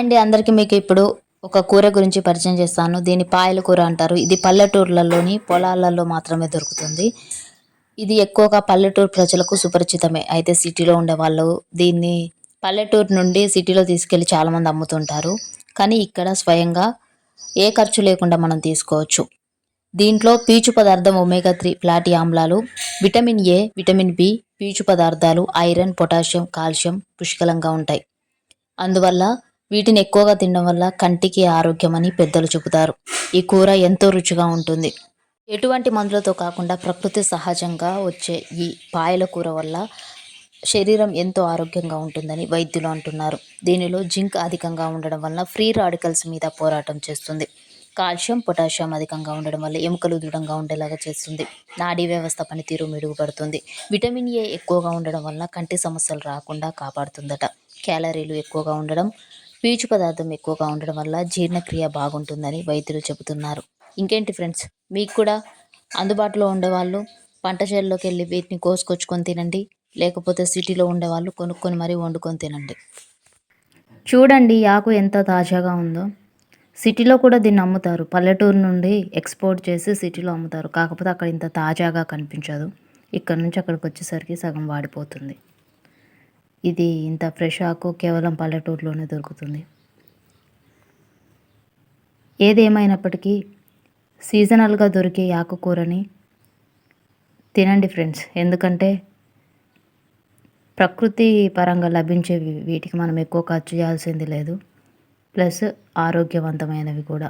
అండి అందరికీ మీకు ఇప్పుడు ఒక కూర గురించి పరిచయం చేస్తాను. దీన్ని పాయల కూర అంటారు. ఇది పల్లెటూర్లలోని పొలాలలో మాత్రమే దొరుకుతుంది. ఇది ఎక్కువగా పల్లెటూరు ప్రజలకు సుపరిచితమే. అయితే సిటీలో ఉండే వాళ్ళు దీన్ని పల్లెటూరు నుండి సిటీలో తీసుకెళ్ళి చాలామంది అమ్ముతుంటారు. కానీ ఇక్కడ స్వయంగా ఏ ఖర్చు లేకుండా మనం తీసుకోవచ్చు. దీంట్లో పీచు పదార్థం ఒమేగా త్రీ ఫ్లాటీ ఆమ్లాలు విటమిన్ ఏ విటమిన్ బి పీచు పదార్థాలు ఐరన్ పొటాషియం కాల్షియం పుష్కలంగా ఉంటాయి. అందువల్ల వీటిని ఎక్కువగా తినడం వల్ల కంటికి ఆరోగ్యం అని పెద్దలు చెబుతారు. ఈ కూర ఎంతో రుచిగా ఉంటుంది. ఎటువంటి మందులతో కాకుండా ప్రకృతి సహజంగా వచ్చే ఈ పాయల కూర వల్ల శరీరం ఎంతో ఆరోగ్యంగా ఉంటుందని వైద్యులు అంటున్నారు. దీనిలో జింక్ అధికంగా ఉండడం వల్ల ఫ్రీ రాడికల్స్ మీద పోరాటం చేస్తుంది. కాల్షియం పొటాషియం అధికంగా ఉండడం వల్ల ఎముకలు దృఢంగా ఉండేలాగా చేస్తుంది. నాడీ వ్యవస్థ పనితీరు మెరుగుపడుతుంది. విటమిన్ ఏ ఎక్కువగా ఉండడం వల్ల కంటి సమస్యలు రాకుండా కాపాడుతుందట. క్యాలరీలు ఎక్కువగా ఉండడం పీచు పదార్థం ఎక్కువగా ఉండడం వల్ల జీర్ణక్రియ బాగుంటుందని వైద్యులు చెబుతున్నారు. ఇంకేంటి ఫ్రెండ్స్ మీకు కూడా అందుబాటులో ఉండేవాళ్ళు పంట చేనులోకి వెళ్ళి వీటిని కోసుకొచ్చుకొని తినండి. లేకపోతే సిటీలో ఉండేవాళ్ళు కొనుక్కొని మరీ వండుకొని తినండి. చూడండి ఆకు ఎంత తాజాగా ఉందో. సిటీలో కూడా దీన్ని అమ్ముతారు. పల్లెటూరు నుండి ఎక్స్పోర్ట్ చేసి సిటీలో అమ్ముతారు. కాకపోతే అక్కడ ఇంత తాజాగా కనిపించదు. ఇక్కడ నుంచి అక్కడికి వచ్చేసరికి సగం వాడిపోతుంది. ఇది ఇంత ఫ్రెష్ ఆకు కేవలం పల్లెటూరులోనే దొరుకుతుంది. ఏదేమైనప్పటికీ సీజనల్గా దొరికే ఆకుకూరని తినండి ఫ్రెండ్స్ ఎందుకంటే ప్రకృతి పరంగా లభించే వీటికి మనం ఎక్కువ ఖర్చు చేయాల్సింది లేదు. ప్లస్ ఆరోగ్యవంతమైనవి కూడా.